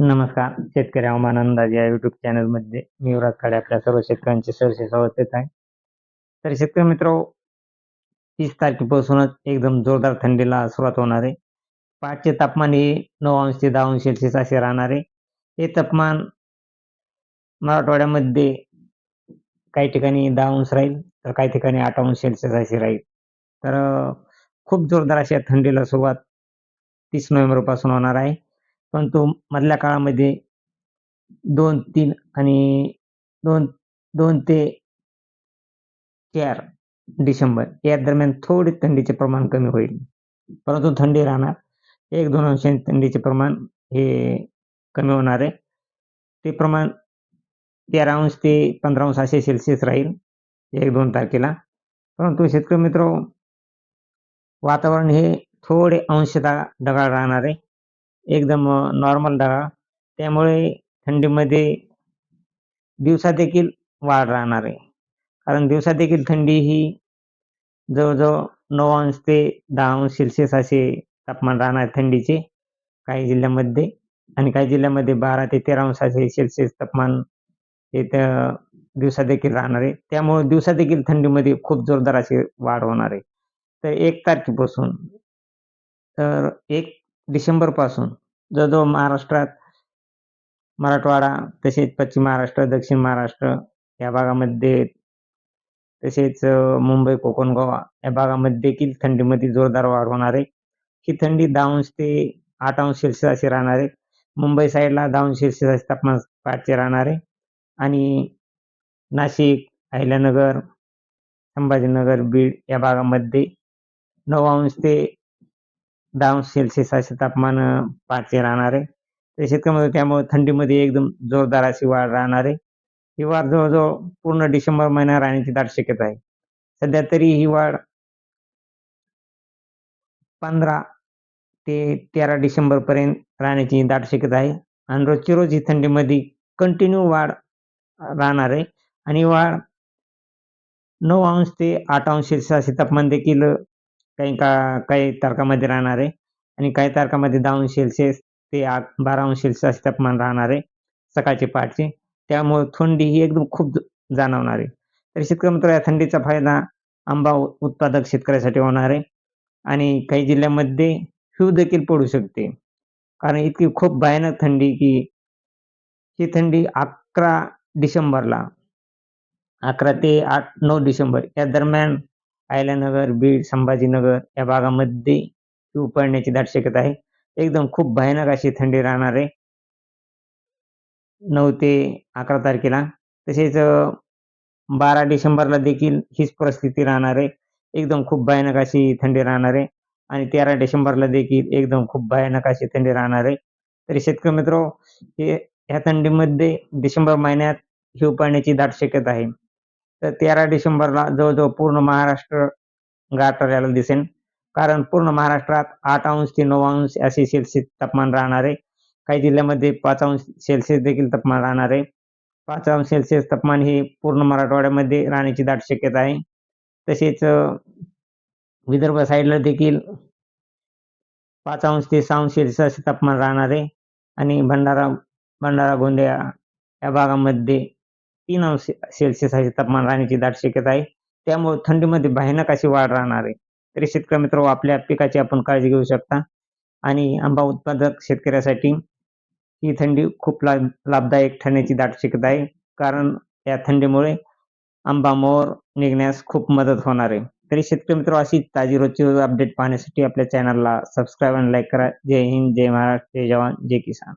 नमस्कार. शेतकरी हवामान अंदाज या युट्यूब चॅनलमध्ये मी युवराज खाडे आपल्या सर्व शेतकऱ्यांचे सहर्ष स्वागत येत आहे. तर शेतकरी मित्र तीस तारखेपासूनच एकदम जोरदार थंडीला सुरुवात होणार आहे. पाचचे तापमान हे नऊ अंश ते दहा अंश सेल्सिअस असे राहणार आहे. हे तापमान मराठवाड्यामध्ये काही ठिकाणी दहा अंश राहील तर काही ठिकाणी आठ अंश सेल्सिअस असे राहील. तर खूप जोरदार अशा थंडीला सुरुवात तीस नोव्हेंबरपासून होणार आहे. परंतु मधल्या काळामध्ये दोन तीन आणि दोन दोन ते चार डिसेंबर या दरम्यान थोडे थंडीचे प्रमाण कमी होईल. परंतु थंडी राहणार. एक दोन अंश थंडीचे प्रमाण हे कमी होणार आहे. ते प्रमाण तेरा अंश ते पंधरा अंश असे सेल्सिअस राहील एक दोन तारखेला. परंतु शेतकरी मित्र वातावरण हे थोडे अंशतः ढगाळ राहणार आहे. एकदम नॉर्मल राहा त्यामुळे थंडीमध्ये दिवसा देखील वाढ राहणार आहे. कारण दिवसा देखील थंडी ही जवळजवळ नऊ अंश ते दहा अंश सेल्सिअस असे तापमान राहणार थंडीचे काही जिल्ह्यामध्ये. आणि काही जिल्ह्यामध्ये बारा ते तेरा अंश असे सेल्सिअस तापमान हे दिवसा देखील राहणार आहे. त्यामुळे दिवसा देखील थंडीमध्ये खूप जोरदार अशी वाढ होणार आहे. तर एक तारखेपासून तर एक डिसेंबरपासून जवळजवळ महाराष्ट्रात मराठवाडा तसेच पश्चिम महाराष्ट्र दक्षिण महाराष्ट्र या भागामध्ये तसेच मुंबई कोकण गोवा या भागामध्ये देखील थंडीमध्ये जोरदार वाढ होणार आहे. ही थंडी दहा अंश ते आठ अंश सेल्सिअस अशी राहणार आहे. मुंबई साईडला दहा अंश सेल्सिअस असे तापमान पाचशे राहणार आहे. आणि नाशिक अहिल्यानगर संभाजीनगर बीड या भागामध्ये नऊ अंश ते दहा अंश सेल्सिअस असे तापमान पाचशे राहणार. आहे तर शेतकऱ्यामध्ये त्यामुळे थंडीमध्ये एकदम जोरदार अशी वाढ राहणार. आहे ही वाढ जवळजवळ पूर्ण डिसेंबर महिना राहण्याची दाट शक्यता आहे. सध्या तरी ही वाढ पंधरा ते तेरा डिसेंबर पर्यंत राहण्याची दाट शक्यता आहे. आणि रोजची रोज ही थंडीमध्ये कंटिन्यू वाढ राहणार आहे. आणि वाढ नऊ अंश ते आठ अंश सेल्सिअस असे तापमान देखील काही का काही तारखामध्ये राहणार आहे. आणि काही तारखामध्ये दहा अंश सेल्सिअस ते आठ बारा अंश सेल्सिअस असे तापमान राहणार आहे सकाळचे पहाटचे त्यामुळे थंडी ही एकदम खूप जाणवणार आहे. तर शेतकरी मित्र या थंडीचा फायदा आंबा उत्पादक शेतकऱ्यासाठी होणार आहे. आणि काही जिल्ह्यामध्ये हिव देखील पडू शकते. कारण इतकी खूप भयानक थंडी की ही थंडी अकरा डिसेंबरला अकरा ते आठ नऊ डिसेंबर या दरम्यान अहिल्यानगर बीड संभाजीनगर या भागामध्ये हिव पडण्याची दाट शक्यता आहे. एकदम खूप भयानक अशी थंडी राहणार आहे. नऊ ते अकरा तारखेला. तसेच बारा डिसेंबरला देखील हीच परिस्थिती राहणार आहे. एकदम खूप भयानक अशी थंडी राहणार आहे. आणि तेरा डिसेंबरला देखील एकदम खूप भयानक अशी थंडी राहणार आहे. तरी शेतकरी मित्र हे ह्या थंडीमध्ये डिसेंबर महिन्यात हिव पडण्याची दाट शक्यता आहे. तर तेरा डिसेंबरला जवळजवळ पूर्ण महाराष्ट्र गारठ्याला दिसेल कारण पूर्ण महाराष्ट्रात आठ अंश ते नऊ अंश असे सेल्सिअस तापमान राहणार आहे. काही जिल्ह्यामध्ये पाच अंश सेल्सिअस देखील तापमान राहणार आहे. पाच अंश सेल्सिअस तापमान हे पूर्ण मराठवाड्यामध्ये राहण्याची दाट शक्यता आहे. तसेच विदर्भ साईडला देखील पाच अंश ते सहा अंश सेल्सिअस असे तापमान राहणार आहे. आणि भंडारा भंडारा गोंदिया या भागामध्ये तीन अंश सेल्सिअस असे तापमान राहण्याची दाट शक्यता आहे. त्यामुळे थंडीमध्ये भयानक अशी वाढ राहणार आहे. तरी शेतकरी मित्र आपल्या पिकाची आपण काळजी घेऊ शकता. आणि आंबा उत्पादक शेतकऱ्यासाठी ही थंडी खूप लाभ लाभदायक ठरण्याची दाट शक्यता आहे. कारण या थंडीमुळे आंबा मोर निघण्यास खूप मदत होणार आहे. तरी शेतकरी मित्र अशी ताजी रोजची रोज अपडेट पाहण्यासाठी आपल्या चॅनलला सबस्क्राईब आणि लाईक करा. जय हिंद जय महाराष्ट्र जय जवान जय किसान.